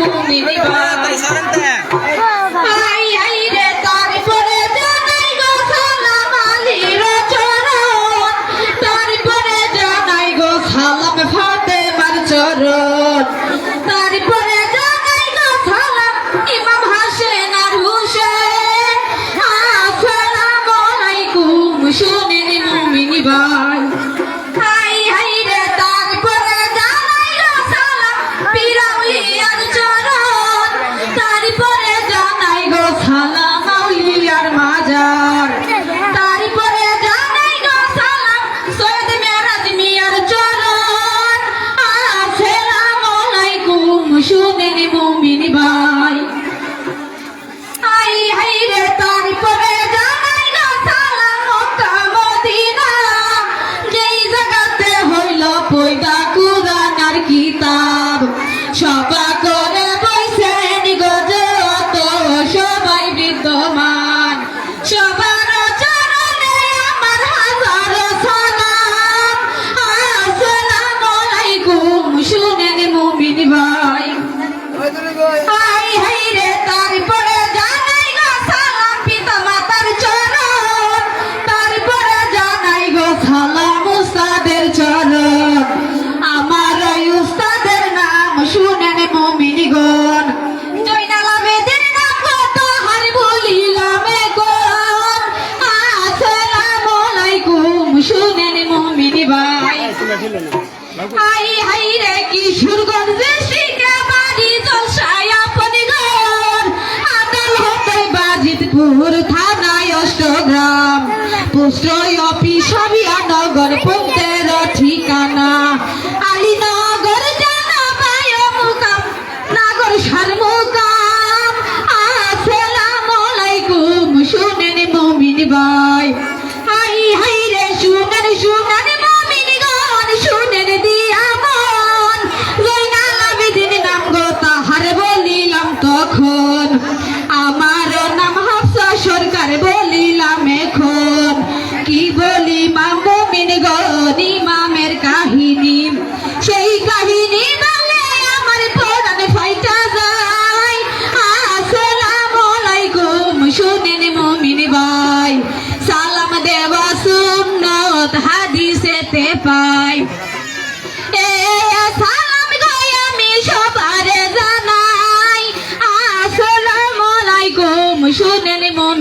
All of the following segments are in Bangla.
como mi. হাই হাই রে কিশোরগঞ্জে শিখা বাড়ি জলসায় আপনিগণ আদাল হতে বাজিতপুর থানায় অষ্টগ্রাম। পুষ্টয় অফিস সবিয়া নগর পন্থের ঠিকানা। আলিনগর জানা পায় মুকাম। নাগর সারমুকাম। আসসালামু আলাইকুম, শুনেন মুমিন বা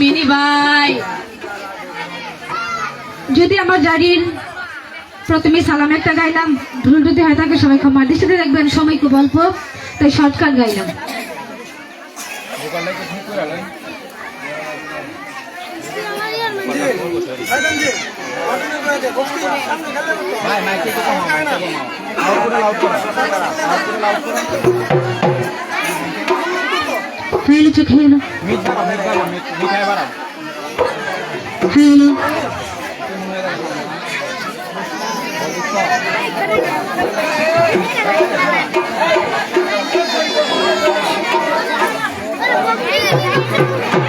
মিনি ভাই। যদি আমার গাড়ির প্রথমে সালাম একটা গাইলাম ভুল যদি হয় তাকে সবাই ক্ষমা। দৃষ্টিতে দেখবেন, সময় খুব অল্প, তাই শর্টকাট গাইলাম। Hello, to Hello. Hello. Hello.